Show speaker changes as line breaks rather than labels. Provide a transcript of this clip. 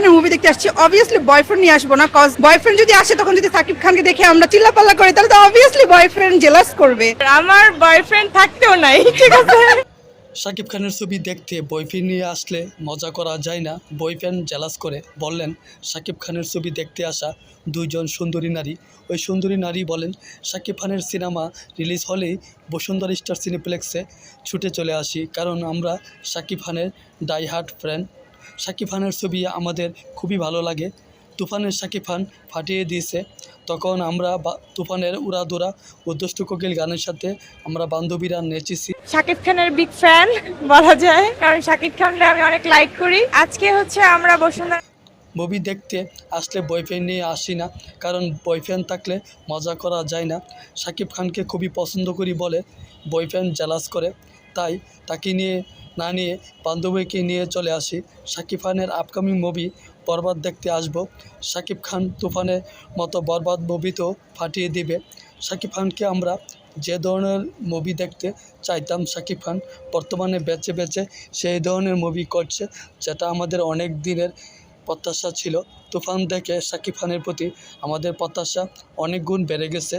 খানের মুভি দেখতে আসছি অবভিয়াসলি বয়ফ্রেন্ড নিয়ে আসব না কজ বয়ফ্রেন্ড যদি আসে তখন যদি সাকিব খানকে দেখে আমরা চিল্লাপাল্লা করি তাহলে তো অবভিয়াসলি বয়ফ্রেন্ড জেলাস করবে।
আমার বয়ফ্রেন্ড থাকতেও নাই। ঠিক আছে।
শাকিব খানের ছবি দেখতে বয়ফ্রেন্ড নিয়ে আসলে মজা করা যায় না। বয়ফ্রেন্ড জেলাস করে বললেন শাকিব খানের ছবি দেখতে আসা দুইজন সুন্দরী নারী। ওই সুন্দরী নারী বলেন শাকিব খানের সিনেমা রিলিজ হলেই বসুন্ধরা স্টার সিনেপ্লেক্সে ছুটে চলে আসি কারণ আমরা শাকিব খানের ডাই হার্ট ফ্রেন্ড শাকিব খানের ছবি আমাদের খুবই ভালো লাগে। তুফানের শাকিব খান ফাটিয়ে দিয়েছে। তখন আমরা তুফানের উড়াদুরা ও দুষ্টু কোকিল গানের সাথে আমরা বান্ধবীরা নেচেছি।
শাকিব খানের বিগ ফ্যান বলা যায় কারণ শাকিব খানকে আমি অনেক লাইক করি। আজকে হচ্ছে আমরা বসুন্ধরা
মুভি দেখতে আসলে বয়ফ্রেন্ড নিয়ে আসি না কারণ বয়ফ্রেন্ড থাকলে মজা করা যায় না। শাকিব খানকে খুবই পছন্দ করি বলে বয়ফ্রেন্ড জ্যালাস করে তাই তাকে নিয়ে না নিয়ে বান্ধবীকে নিয়ে চলে আসি। শাকিব খানের আপকামিং মুভি বরবাদ দেখতে আসব। শাকিব খান তুফানের মতো বরবাদ মুভিতেও ফাটিয়ে দিবে। শাকিব খানকে আমরা যে ধরনের মুভি দেখতে চাইতাম শাকিব খান, বর্তমানে বেঁচে বেঁচে সেই ধরনের মুভি করছে, যেটা আমাদের অনেক দিনের প্রত্যাশা ছিল। তুফান দেখে শাকিব খানের প্রতি আমাদের প্রত্যাশা অনেক গুণ বেড়ে গেছে।